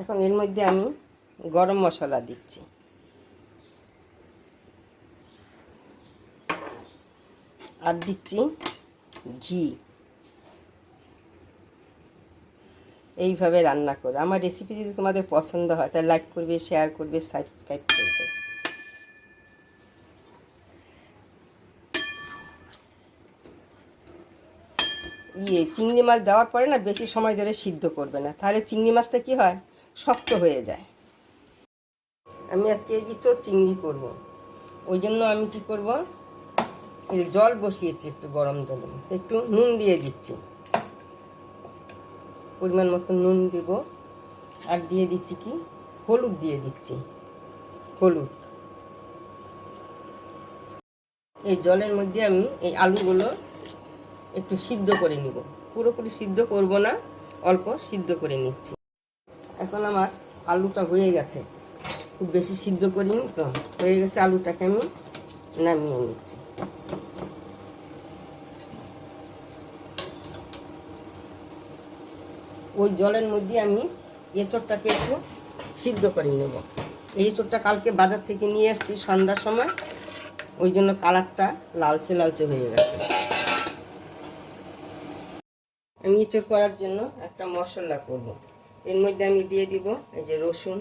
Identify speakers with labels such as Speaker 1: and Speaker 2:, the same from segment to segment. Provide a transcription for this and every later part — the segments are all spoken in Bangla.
Speaker 1: এখন এর মধ্যে আমি গরম মশলা দিচ্ছি। আর দিচ্ছি ঘি। এইভাবে রান্না করে। আমার রেসিপি যদি তোমাদের পছন্দ হয়, তাহলে লাইক করবে শেয়ার করবে সাবস্ক্রাইব করবে। ইয়ে চিংড়ি মাছ দেওয়ার পরে না বেশি সময় ধরে সিদ্ধ করবে না। তাহলে চিংড়ি মাছটা কি হয়? শক্ত হয়ে যায়। আমি আজকে ইঁচড় চিংড়ি করব। ওই জন্য আমি কি করব? এই জল বসিয়েছি একটু গরম জলে। একটু নুন দিয়ে দিচ্ছি। পরিমাণ মতো নুন দেব। আর দিয়ে দিচ্ছি কি? হলুদ দিয়ে দিচ্ছি। হলুদ। এই জলের মধ্যে আমি এই আলুগুলো একটু সিদ্ধ করে নিব। পুরোপুরি সিদ্ধ করব না, অল্প সিদ্ধ করে নিচ্ছি। এখন আমার আলুটা হয়ে গেছে। খুব বেশি সিদ্ধ করিনি তো, হয়ে গেছে আলুটাকে আমি নামিয়ে নিচ্ছি। ওই জলের মধ্যে আমি এঁচড়টাকে একটু সিদ্ধ করে নেব। এই এঁচড়টা কালকে বাজার থেকে নিয়ে এসেছি সন্ধ্যার সময়, ওই জন্য কালারটা লালচে লালচে হয়ে গেছে। আমি ইঁচড় করার জন্য একটা মশলা করব। এর মধ্যে আমি দিয়ে দিব এই যে রসুন,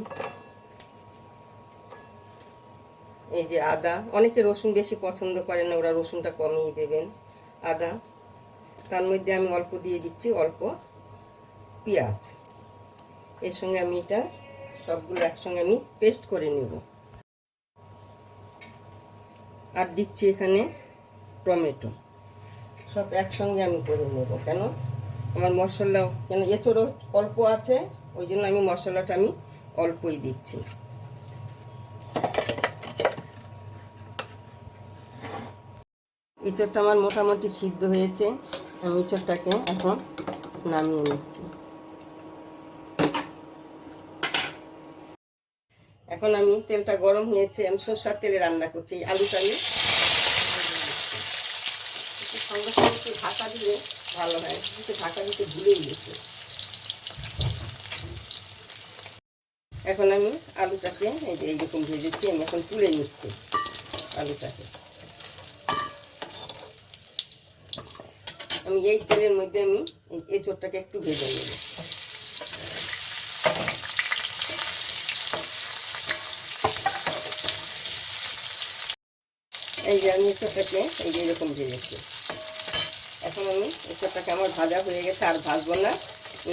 Speaker 1: এই যে আদা। অনেকে রসুন বেশি পছন্দ করে না, ওরা রসুনটা কমিয়ে দেবেন, আদা। তার মধ্যে আমি অল্প দিয়ে দিচ্ছি অল্প পেঁয়াজ। এর সঙ্গে আমি এটা সবগুলো একসঙ্গে আমি পেস্ট করে নেব। আর দিচ্ছি এখানে টমেটো। সব একসঙ্গে আমি করে নেব, কেন? আমার মশলা কেন এছাড়াও অল্প আছে, ওই জন্য আমি মশলাটা আমি অল্পই দিচ্ছি। ইঁচড়টা আমার মোটামুটি সিদ্ধ হয়েছে, আমি ইঁচড়টাকে এখন নামিয়ে নিচ্ছি। এখন আমি তেলটা গরম হয়েছে, আমি সরষার তেলে রান্না করছি আমি একটু সঙ্গে সঙ্গে একটু ঢাকা দিলে ভালো হয়। একটু ঢাকা দিতে ভুলেই গেছে। এখন আমি আলুটাকে এই যে এইরকম ভেজেছি, আমি এখন তুলে নিচ্ছি আলুটাকে। আমি এই তেলের মধ্যে আমি এই এঁচোড়টাকে একটু ভেজে নেব। এই যে আমি এঁচোড়টাকে এই যে এরকম ভেজেছি। এখন আমি এসবটাকে আমার ভাজা হয়ে গেছে, আর ভাজবো না,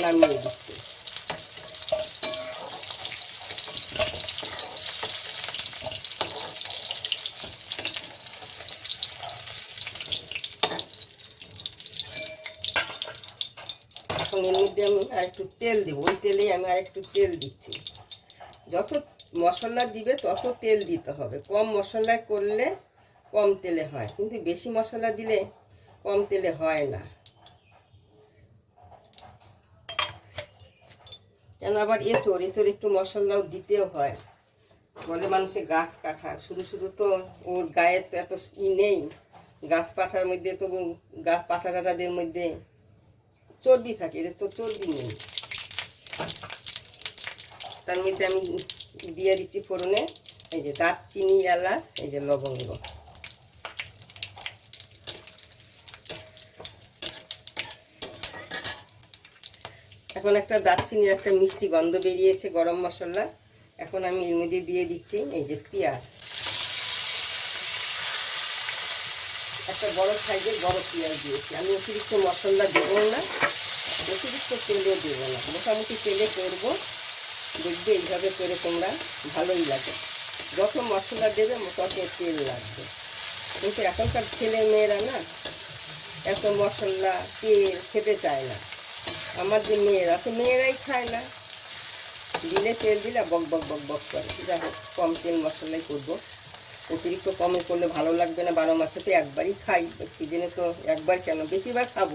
Speaker 1: নামিয়ে দিচ্ছি। এখন এর মধ্যে আমি আর একটু তেল দিব, ওই তেলেই আমি আর একটু তেল দিচ্ছি। যত মশলা দিবে, তত তেল দিতে হবে। কম মশলায় করলে কম তেলে হয়, কিন্তু বেশি মশলা দিলে কম তেলে হয় না। কেন আবার এঁচড়? এঁচড় একটু মশলাও দিতেও হয়। বলে মানুষের গাছ কাটা। শুধু শুধু তো ওর গায়ের তো এত ই নেই। গাছ পাঠার মধ্যে তবু গাছ পাঠা টাটাদের মধ্যে চর্বি থাকে। এদের তো চর্বি নেই। তার মধ্যে আমি দিয়ে দিচ্ছি ফোড়নে। এই যে দারচিনি, এলাচ, এই যে লবঙ্গ। এখন একটা দারচিনির একটা মিষ্টি গন্ধ বেরিয়েছে গরম মশলা। এখন আমি এর মধ্যে দিয়ে দিচ্ছি এই যে পেঁয়াজ। একটা বড় সাইজের বড় পেঁয়াজ দিয়েছি। আমি অতিরিক্ত মশলা দেবো না, অতিরিক্ত তেলও দেবো না। মোটামুটি তেলে করব। দেখবে এইভাবে করে তোমরা ভালোই লাগে। যত মশলা দেবে তত তেল লাগবে। কিন্তু এখনকার ছেলে মেয়েরা না, এত মশলা, তেল খেতে চায় না। আমার যে মেয়েরা তো মেয়েরাই খায় না। দিলে তেল দিলে বক বক বক বক করে। যা হোক, কম তেল মশলাই করব। অতিরিক্ত কমে করলে ভালো লাগবে না, বারো মাসে তো একবারই খাই। সিজনে তো একবার কেন? বেশিবার খাব।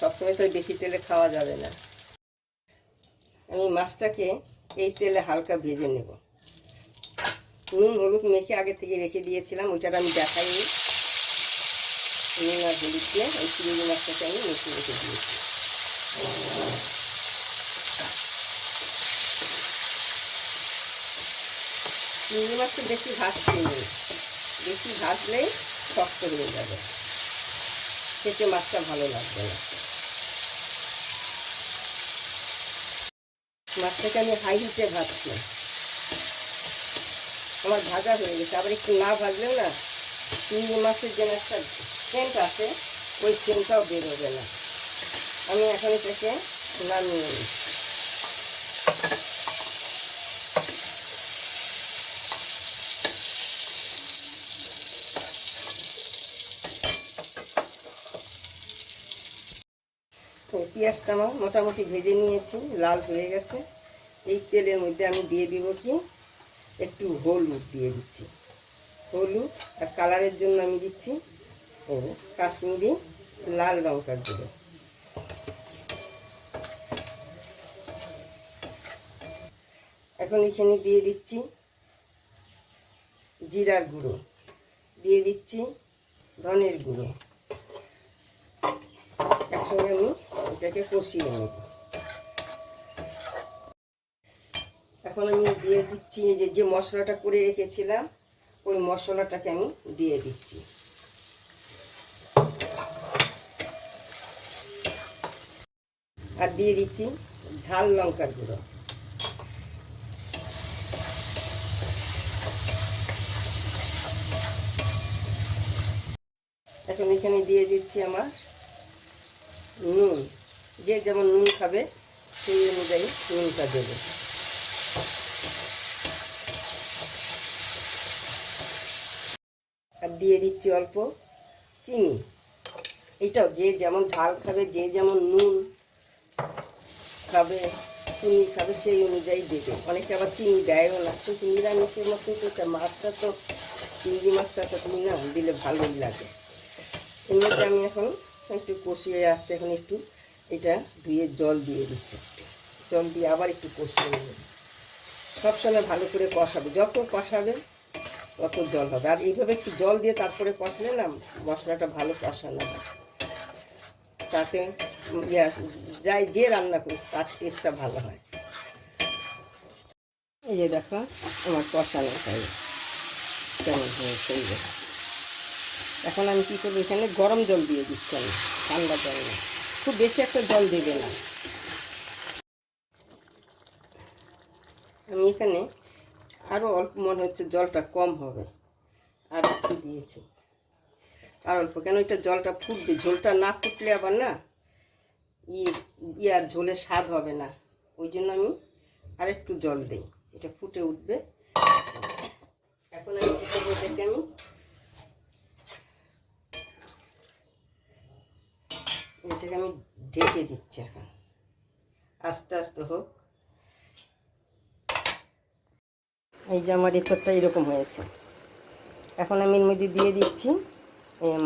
Speaker 1: সবসময় তো বেশি তেলে খাওয়া যাবে না। আমি মাছটাকে এই তেলে হালকা ভেজে নেব। নুন, হলুদ মেখে আগে থেকে রেখে দিয়েছিলাম, ওইটার আমি দেখাইনি। নুন আর হলুদ দিয়ে ওই চিংড়ি মাছটাকে আমি মেখে রেখে দিয়েছি। চিংড়ি মাছটা বেশি বেশি শক্ত হয়ে যাবে। খেতে মাছটা ভালো লাগবে না। মাছটাকে আমি হাই হিটে ভাজছি। আমার ভাজা হয়ে গেছে। আবার একটু না ভাজলেও না, চিংড়ি মাছের যেন একটা সেন্ট আছে ওই সেন্টটাও বেরোবে না। আমি এখন এটাকে নামিয়ে এই পেঁয়াজটা আমার মোটামুটি ভেজে নিয়েছি, লাল হয়ে গেছে। এই তেলের মধ্যে আমি দিয়ে দিব কি? একটু হলুদ দিয়ে দিচ্ছি। হলুদ আর কালারের জন্য আমি দিচ্ছি যে কাশ্মীরি লাল লঙ্কার গুঁড়ো। এখন এখানে দিয়ে দিচ্ছি জিরার গুঁড়ো। দিয়ে দিচ্ছি ধনের গুঁড়ো। একসঙ্গে আমি এটাকে কষিয়ে নেব। এখন আমি দিয়ে দিচ্ছি যে যে মশলাটা করে রেখেছিলাম, ওই মশলাটাকে আমি দিয়ে দিচ্ছি। আর দিয়ে দিচ্ছি ঝাল লঙ্কার গুঁড়ো। এখন এখানে দিয়ে দিচ্ছি আমার নুন। যে যেমন নুন খাবে, সেই অনুযায়ী নুনটা দেবে। আর দিয়ে দিচ্ছি অল্প চিনি। এটাও যে যেমন ঝাল খাবে, যে যেমন নুন খাবে, চিনি খাবে, সেই অনুযায়ী দেবে। অনেকে আবার চিনি দেয়ও না। কিন্তু নিরামিষের মতো মাছটা তো, চিংড়ি মাছটা তো তুমি না দিলে ভালোই লাগে। মধ্যে আমি এখন একটু কষিয়ে আসছে এখন একটু। এটা ধুয়ে জল দিয়ে দিচ্ছি জল দিয়ে আবার একটু কষিয়ে নেবে। সবসময় ভালো করে কষাবে। যত কষাবে, তত জল হবে। আর এইভাবে একটু জল দিয়ে তারপরে কষলে না, মশলাটা ভালো কষানো হয়। তাতে যাই যে রান্না করি তার টেস্টটা ভালো হয়। এই যে দেখো, আমার কষানো কেমন হয়েছে এখন আমি কী করব? এখানে গরম জল দিয়ে দিচ্ছি আমি, ঠান্ডা জল না। খুব বেশি একটা জল দেবে না। আমি এখানে আরও অল্প, মনে হচ্ছে জলটা কম হবে। আর একটু দিয়েছি। আর অল্প, কেন এটা জলটা ফুটবে? ঝোলটা না ফুটলে আবার না ই আর ঝোলে স্বাদ হবে না। ওই জন্য আমি আর একটু জল দিই। এটা ফুটে উঠবে। এখন আমি কী করব? এটাকে আমি এটাকে আমি ঢেকে দিচ্ছি এখন। আস্তে আস্তে হোক। এই যে আমার এঁচড়টা এরকম হয়েছে। এখন আমি এর মধ্যে দিয়ে দিচ্ছি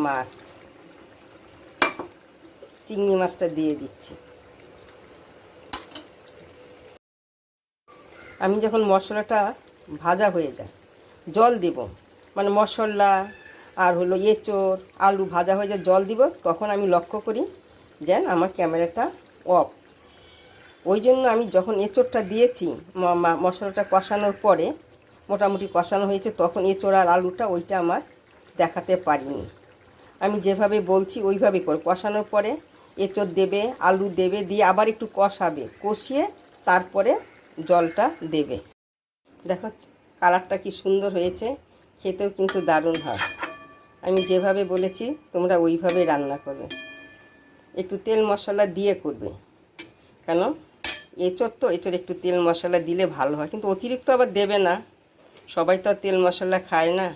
Speaker 1: মাছ। চিংড়ি মাছটা দিয়ে দিচ্ছি। আমি যখন মশলাটা ভাজা হয়ে যায়, জল দেব। মানে মশলা আর হলো এঁচড়, আলু ভাজা হয়ে যায়, জল দিব। তখন আমি লক্ষ্য করি যেন আমার ক্যামেরাটা অফ ওই জন্য আমি যখন এঁচোড়টা দিয়েছি মশলাটা কষানোর পরে মোটামুটি কষানো হয়েছে, তখন এঁচোড় আর আলুটা ওইটা আমার দেখাতে পারিনি। আমি যেভাবে বলছি ওইভাবে কর কষানোর পরে এঁচোড় দেবে, আলু দেবে, দিয়ে আবার একটু কষাবে, কষিয়ে তারপরে জলটা দেবে। দেখো কালারটা কি সুন্দর হয়েছে, খেতেও কিন্তু দারুণ হয়। আমি যেভাবে বলেছি তোমরা ওইভাবে রান্না করবে। একটু তেল মশলা দিয়ে করবে। কেন? এঁচড় তো, এঁচড় একটু তেল মশলা দিলে ভালো হয়। কিন্তু অতিরিক্ত আবার দেবে না। সবাই তো আর তেল মশলা খায় না।